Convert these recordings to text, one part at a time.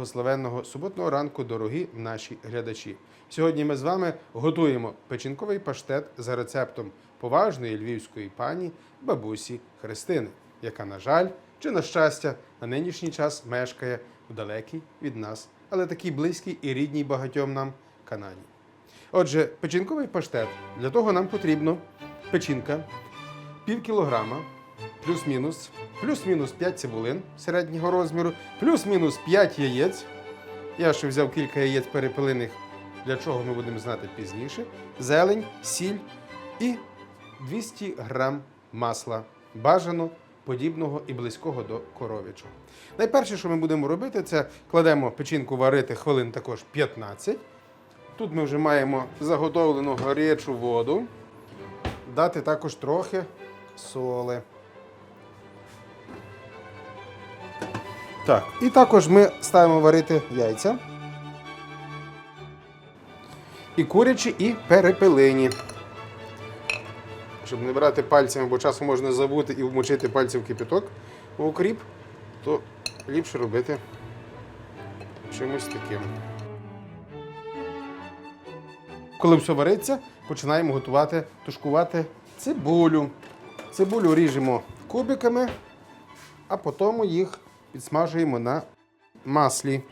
благословенного суботного ранку, дорогі наші глядачі. Сьогодні ми з вами готуємо печінковий паштет за рецептом поважної львівської пані бабусі Христини, яка, на жаль, чи на щастя, на нинішній час мешкає в далекій від нас, але такій близькій і рідній багатьом нам Канаді. Отже, печінковий паштет. Для того нам потрібно печінка, пів кілограма, плюс-мінус, плюс-мінус 5 цибулин середнього розміру, плюс-мінус 5 яєць. Я ще взяв кілька яєць перепилених, для чого ми будемо знати пізніше. Зелень, сіль і 200 грам масла. Бажано подібного і близького до коров'ячого. Найперше, що ми будемо робити, це кладемо печінку варити хвилин також 15. Тут ми вже маємо заготовлену гарячу воду. Дати також трохи соли. Так, і також ми ставимо варити яйця. І курячі, і перепелині. Щоб не брати пальцями, бо часом можна забути і вмочити пальці в кипяток в укріп, то ліпше робити чимось таким. Коли все вариться, починаємо готувати, тушкувати цибулю. Цибулю ріжемо кубиками, а потім їх підсмажуємо на маслі.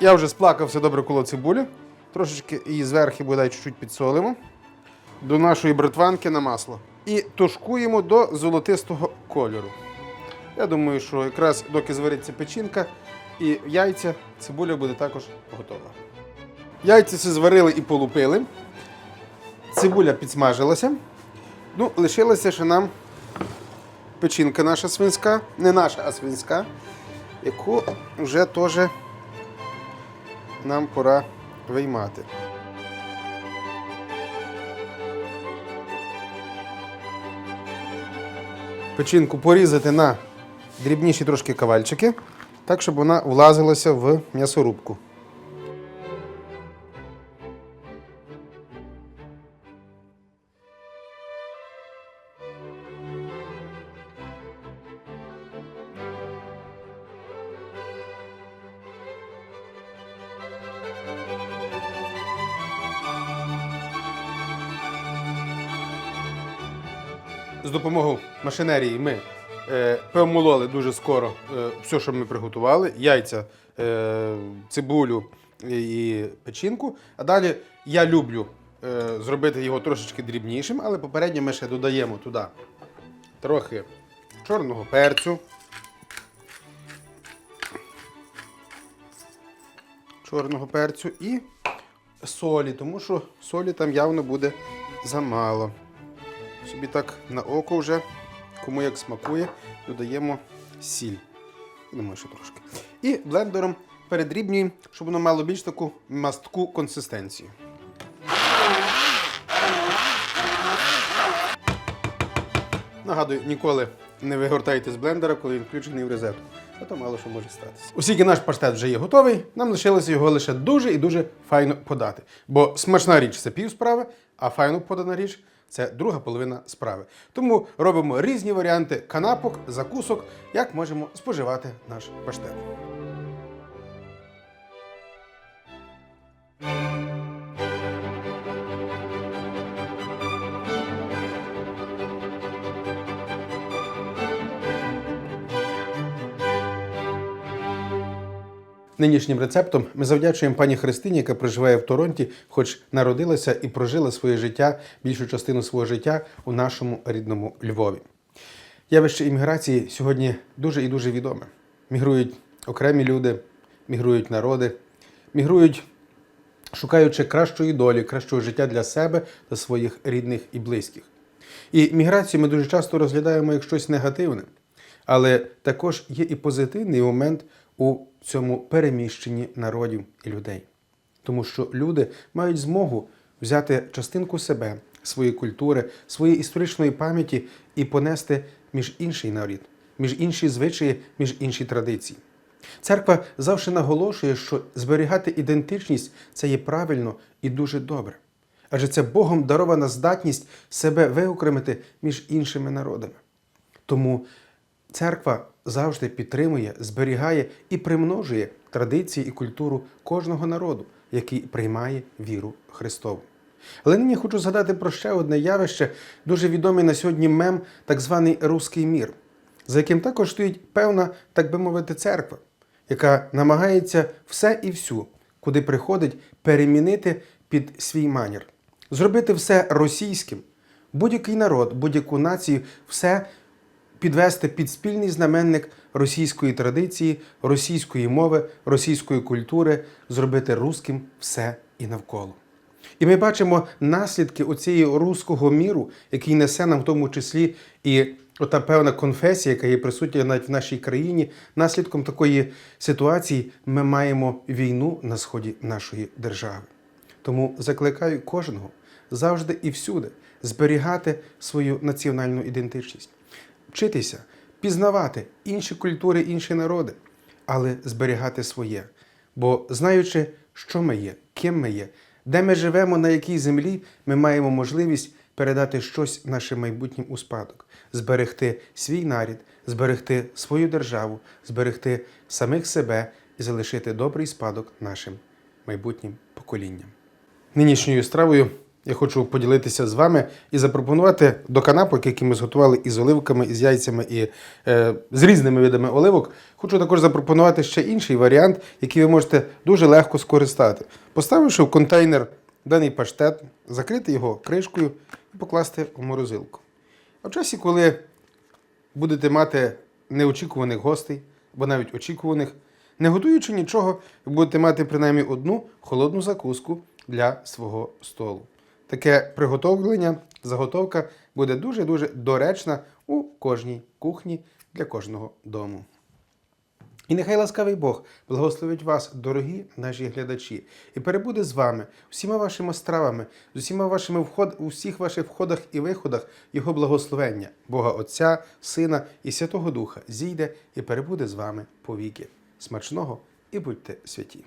Я вже сплакав все добре коло цибулі. Трошечки її зверху бодай чуть-чуть підсолимо до нашої братванки на масло. І тушкуємо до золотистого кольору. Я думаю, що якраз доки звариться печінка і яйця, цибуля буде також готова. Яйця всі зварили і полупили. Цибуля підсмажилася. Ну, лишилася ще нам печінка наша свинська, не наша, а свинська, яку вже теж нам пора виймати. Печінку порізати на дрібніші трошки кавальчики, так, щоб вона влазилася в м'ясорубку. Допомогою машинерії ми е, помололи дуже скоро е, все, що ми приготували: яйця, е, цибулю і печінку. А далі я люблю е, зробити його трошечки дрібнішим, але попередньо ми ще додаємо туди трохи чорного перцю. Чорного перцю і солі, тому що солі там явно буде замало. Собі так на око вже, кому як смакує, додаємо сіль. Думаю, що трошки. І блендером передрібнюємо, щоб воно мало більш таку мастку консистенцію. Нагадую, ніколи не вигортайте з блендера, коли він включений в розетку. А то мало що може статися. Оскільки наш паштет вже є готовий, нам лишилося його лише дуже і дуже файно подати. Бо смачна річ це пів справи, а файно подана річ це друга половина справи. Тому робимо різні варіанти канапок, закусок, як можемо споживати наш паштет. Нинішнім рецептом ми завдячуємо пані Христині, яка проживає в Торонті, хоч народилася і прожила своє життя, більшу частину свого життя у нашому рідному Львові. Явище імміграції сьогодні дуже і дуже відоме. Мігрують окремі люди, мігрують народи, мігрують, шукаючи кращої долі, кращого життя для себе та своїх рідних і близьких. І міграцію ми дуже часто розглядаємо як щось негативне. Але також є і позитивний момент у цьому переміщенні народів і людей. Тому що люди мають змогу взяти частинку себе, своєї культури, своєї історичної пам'яті і понести між інший народ, між інші звичаї, між інші традиції. Церква завжди наголошує, що зберігати ідентичність це є правильно і дуже добре. Адже це Богом дарована здатність себе виокремити між іншими народами. Тому Церква завжди підтримує, зберігає і примножує традиції і культуру кожного народу, який приймає віру Христову. Але нині хочу згадати про ще одне явище, дуже відомий на сьогодні мем, так званий Руський мір, за яким також стоїть певна, так би мовити, церква, яка намагається все і всю, куди приходить, перемінити під свій манір, зробити все російським, будь-який народ, будь-яку націю, все підвести під спільний знаменник російської традиції, російської мови, російської культури, зробити русським все і навколо. І ми бачимо наслідки оцієї руського міру, який несе нам в тому числі і ота певна конфесія, яка є присутня навіть в нашій країні. Наслідком такої ситуації ми маємо війну на сході нашої держави. Тому закликаю кожного завжди і всюди зберігати свою національну ідентичність, вчитися, пізнавати інші культури, інші народи, але зберігати своє. Бо знаючи, що ми є, ким ми є, де ми живемо, на якій землі, ми маємо можливість передати щось нашим майбутнім у спадок, зберегти свій нарід, зберегти свою державу, зберегти самих себе і залишити добрий спадок нашим майбутнім поколінням. Нинішньою стравою я хочу поділитися з вами і запропонувати до канапок, які ми зготували із оливками, із яйцями і е, з різними видами оливок. Хочу також запропонувати ще інший варіант, який ви можете дуже легко скористати. Поставивши в контейнер даний паштет, закрити його кришкою і покласти в морозилку. А в часі, коли будете мати неочікуваних гостей, або навіть очікуваних, не готуючи нічого, ви будете мати принаймні одну холодну закуску для свого столу. Таке приготовлення, заготовка буде дуже-дуже доречна у кожній кухні для кожного дому. І нехай ласкавий Бог благословить вас, дорогі наші глядачі, і перебуде з вами всіма вашими стравами, з усіма вашими вход, у всіх ваших входах і виходах Його благословення, Бога Отця, Сина і Святого Духа зійде і перебуде з вами повіки. Смачного і будьте святі!